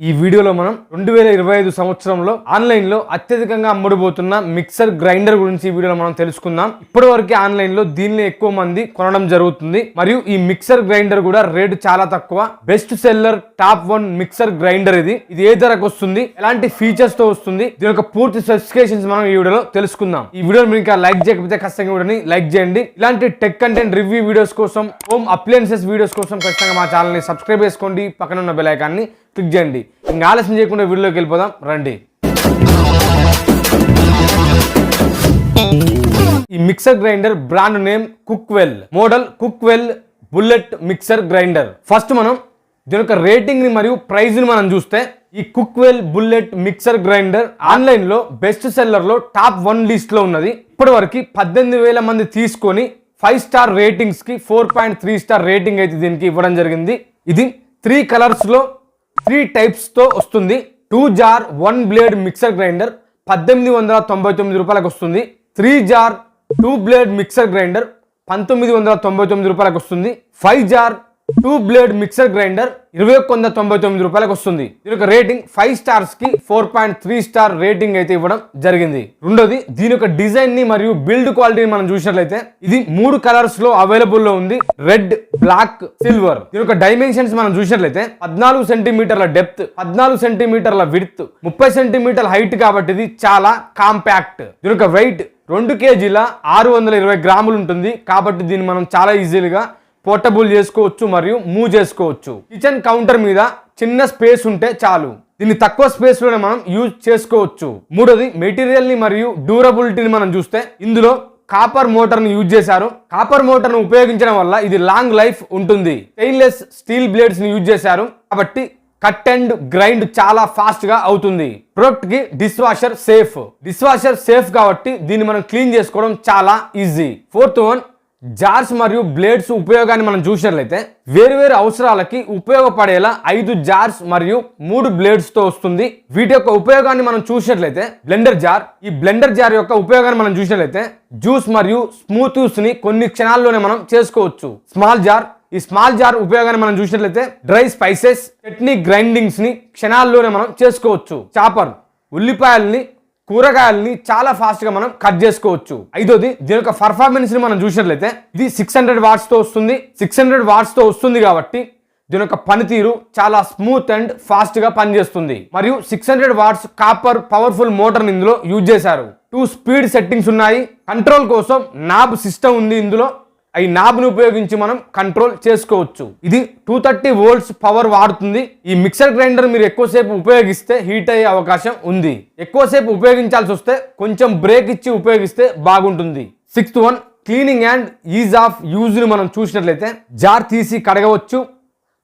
ఈ వీడియోలో మనం రెండు వేల ఇరవై ఐదు సంవత్సరంలో ఆన్లైన్లో అత్యధికంగా అమ్ముడుపోతున్న మిక్సర్ గ్రైండర్ గురించి ఈ వీడియోలో మనం తెలుసుకుందాం. ఇప్పటి వరకు ఆన్లైన్లో దీన్ని ఎక్కువ మంది కొనడం జరుగుతుంది. మరియు ఈ మిక్సర్ గ్రైండర్ కూడా రేటు చాలా తక్కువ. Best seller top one mixer grinder ఇది. ఇది ఏ ధరకు వస్తుంది? ఎలాంటి ఫీచర్స్తో వస్తుంది? దీని యొక్క పూర్తి స్పెసిఫికేషన్స్ మనం ఈ వీడియోలో తెలుసుకుందాం. ఈ వీడియో మీరు ఇంకా లైక్ చేయకపోతే ఖచ్చితంగా వీడియోని లైక్ చేయండి. ఇలాంటి టెక్ కంటెంట్ రివ్యూ వీడియోస్ కోసం హోమ్ అప్లయన్సెస్ వీడియోస్ కోసం ఖచ్చితంగా మా ఛానల్ని సబ్స్క్రైబ్ చేసుకోండి. పక్కన ఉన్న బెల్ ఐకాన్ని క్లిక్ చేయండి. ఇంకా ఆలస్యం చేయకుండా వీడియోలోకి వెళ్ళిపోదాం. రండి. ఈ mixer grinder brand name Cookwell. Model Cookwell bullet mixer grinder. First మనం దీని యొక్క రేటింగ్ని మరియు ప్రైజ్ని మనం చూస్తే ఈ కుక్వెల్ బుల్లెట్ మిక్సర్ గ్రైండర్ ఆన్లైన్లో బెస్ట్ సెల్లర్లో టాప్ వన్ లిస్ట్లో ఉన్నది. ఇప్పటి వరకు పద్దెనిమిది వేల మంది తీసుకొని five star రేటింగ్స్కి four point three star rating అయితే దీనికి ఇవ్వడం జరిగింది. ఇది త్రీ కలర్స్లో త్రీ టైప్స్తో వస్తుంది. Two jar one blade mixer grinder పద్దెనిమిది వందల తొంభై తొమ్మిది రూపాయలకు వస్తుంది. Three jar two blade mixer grinder పంతొమ్మిది వందల తొంభై తొమ్మిది రూపాయలకు వస్తుంది. Five jar two blade mixer grinder ఇరవై ఒక్క వంద తొంభై తొమ్మిది రూపాయలకు వస్తుంది. దీని యొక్క rating five స్టార్స్కి four point three star rating అయితే ఇవ్వడం జరిగింది. రెండోది దీని యొక్క డిజైన్ని మరియు బిల్డ్ క్వాలిటీని మనం చూసినట్లయితే ఇది మూడు కలర్స్లో అవైలబుల్లో ఉంది. Red black silver. దీని యొక్క డైమెన్షన్స్ మనం చూసినట్లయితే పద్నాలుగు సెంటీమీటర్ల డెప్త్ పద్నాలుగు సెంటీమీటర్ల విడ్త్ ముప్పై సెంటీమీటర్ల హైట్ కాబట్టి ఇది చాలా కాంపాక్ట్. దీని యొక్క వెయిట్ రెండు కేజీల ఆరు వందల ఇరవై గ్రాములు ఉంటుంది. కాబట్టి దీన్ని మనం చాలా ఈజీగా పోర్టబుల్ చేసుకోవచ్చు మరియు మూవ్ చేసుకోవచ్చు. కిచెన్ కౌంటర్ మీద చిన్న స్పేస్ ఉంటే చాలు. దీన్ని తక్కువ స్పేస్లోనే మనం యూజ్ చేసుకోవచ్చు. మూడోది మెటీరియల్ని మరియు డ్యూరబిలిటీని మనం చూస్తే ఇందులో కాపర్ మోటార్ని యూజ్ చేశారు. కాపర్ మోటార్ను ఉపయోగించడం వల్ల ఇది లాంగ్ లైఫ్ ఉంటుంది. స్టెయిన్లెస్ స్టీల్ బ్లేడ్స్ని యూజ్ చేశారు. కాబట్టి కట్ అండ్ గ్రైండ్ చాలా ఫాస్ట్గా అవుతుంది. ప్రొడక్ట్కి dish washer safe. Dish washer safe కాబట్టి దీన్ని మనం క్లీన్ చేసుకోవడం చాలా ఈజీ. ఫోర్త్ వన్ జార్స్ మరియు బ్లేడ్స్ ఉపయోగాన్ని మనం చూసినట్లయితే వేరువేరు అవసరాలకి ఉపయోగపడేలా ఐదు జార్స్ మరియు మూడు బ్లేడ్స్తో వస్తుంది. వీటి యొక్క ఉపయోగాన్ని మనం చూసినట్లయితే బ్లెండర్ జార్ ఈ బ్లెండర్ జార్ యొక్క ఉపయోగాన్ని మనం చూసినట్లయితే జ్యూస్ మరియు స్మూత్ని కొన్ని క్షణాల్లోనే మనం చేసుకోవచ్చు. స్మాల్ జార్ ఈ స్మాల్ జార్ ఉపయోగాన్ని మనం చూసినట్లయితే డ్రై స్పైసెస్ చట్నీ గ్రైండింగ్స్ని క్షణాల్లోనే మనం చేసుకోవచ్చు. చాపర్ ఉల్లిపాయల్ని కూరగాయల్ని చాలా ఫాస్ట్గా మనం కట్ చేసుకోవచ్చు. ఐదోది దీని యొక్క పర్ఫార్మెన్స్ని మనం చూసినట్లయితే ఇది సిక్స్ హండ్రెడ్ వాట్స్తో వస్తుంది. సిక్స్ హండ్రెడ్ వాట్స్తో వస్తుంది కాబట్టి దీని యొక్క పనితీరు చాలా స్మూత్ అండ్ ఫాస్ట్గా పనిచేస్తుంది. మరియు six hundred watts copper powerful మోటార్ని ఇందులో యూజ్ చేశారు. టూ స్పీడ్ సెట్టింగ్స్ ఉన్నాయి. కంట్రోల్ కోసం నాబ్ సిస్టమ్ ఉంది ఇందులో. ఈ నాబ్ను ఉపయోగించి మనం కంట్రోల్ చేసుకోవచ్చు. ఇది టూ థర్టీ వోల్ట్స్ పవర్ వాడుతుంది. ఈ మిక్సర్ గ్రైండర్ మీరు ఎక్కువసేపు ఉపయోగిస్తే హీట్ అయ్యే అవకాశం ఉంది. ఎక్కువసేపు ఉపయోగించాల్సి వస్తే కొంచెం బ్రేక్ ఇచ్చి ఉపయోగిస్తే బాగుంటుంది. Sixth one cleaning and ease of యూజ్ని మనం చూసినట్లయితే జార్ తీసి కడగవచ్చు.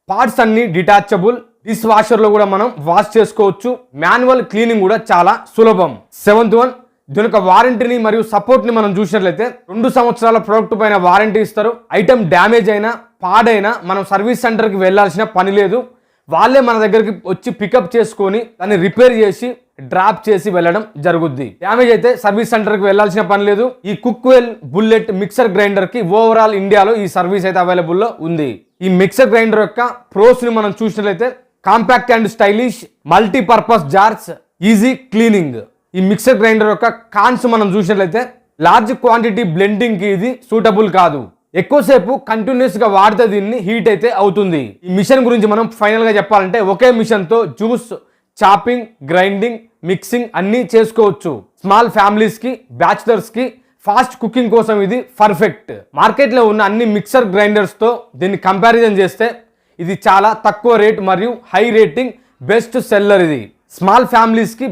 పార్ట్స్ అన్ని డిటాచబుల్ డిష్ వాషర్లో కూడా మనం వాష్ చేసుకోవచ్చు. మాన్యువల్ క్లీనింగ్ కూడా చాలా సులభం. సెవెంత్ వన్ దీని యొక్క వారంటీని మరియు సపోర్ట్ని మనం చూసినట్లయితే రెండు సంవత్సరాల ప్రోడక్ట్ పైన వారంటీ ఇస్తారు. ఐటమ్ డ్యామేజ్ అయినా పాడైనా మనం సర్వీస్ సెంటర్కి వెళ్ళాల్సిన పని లేదు. వాళ్ళే మన దగ్గరికి వచ్చి పికప్ చేసుకొని దాన్ని రిపేర్ చేసి డ్రాప్ చేసి వెళ్ళడం జరుగుద్ది. డ్యామేజ్ అయితే సర్వీస్ సెంటర్కి వెళ్ళాల్సిన పని లేదు. ఈ కుక్వెల్ బుల్లెట్ మిక్సర్ గ్రైండర్కి ఓవరాల్ ఇండియాలో ఈ సర్వీస్ అయితే అవైలబుల్లో ఉంది. ఈ మిక్సర్ గ్రైండర్ యొక్క ప్రోస్ని మనం చూసినట్లయితే compact and stylish multipurpose jars easy cleaning ఈ మిక్సర్ గ్రైండర్ యొక్క కాన్స్ మనం చూసినట్లయితే లార్జ్ క్వాంటిటీ బ్లెండింగ్కి ఇది సూటబుల్ కాదు. ఎక్కువసేపు కంటిన్యూస్గా వాడితే దీన్ని హీట్ అయితే అవుతుంది. ఈ మిషన్ గురించి మనం ఫైనల్గా చెప్పాలంటే ఒకే మిషన్తో జ్యూస్ చాపింగ్ గ్రైండింగ్ మిక్సింగ్ అన్నీ చేసుకోవచ్చు. స్మాల్ ఫ్యామిలీస్కి కి ఫాస్ట్ కుకింగ్ కోసం ఇది పర్ఫెక్ట్ మార్కెట్లో ఉన్న అన్ని మిక్సర్ గ్రైండర్స్తో దీన్ని కంపారిజన్ చేస్తే ఇది చాలా తక్కువ రేట్ మరియు హై రేటింగ్ బెస్ట్ సెల్లర్ ఇది. స్మాల్ ఫ్యామిలీస్కి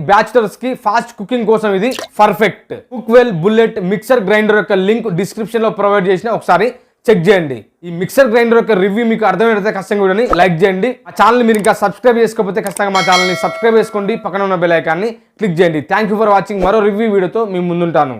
కి ఫాస్ట్ కుకింగ్ కోసం ఇది perfect. Cookwell bullet mixer grinder యొక్క లింక్ డిస్క్రిప్షన్లో ప్రొవైడ్ చేసిన ఒకసారి చెక్ చేయండి. ఈ మిక్సర్ గ్రైండర్ యొక్క రివ్యూ మీకు అర్థమైతే ఖచ్చితంగా వీడియోని లైక్ చేయండి. ఆ ఛానల్ మీరు ఇంకా సబ్స్క్రైబ్ చేసుకోకపోతే ఖచ్చితంగా మా ఛానల్ని సబ్స్క్రైబ్ చేసుకోండి. పక్కన ఉన్న బెల్ ఐకాన్ని క్లిక్ చేయండి. థ్యాంక్ యూ ఫర్ వాచింగ్ మరో రివ్యూ వీడియోతో మేము ముందుంటాను.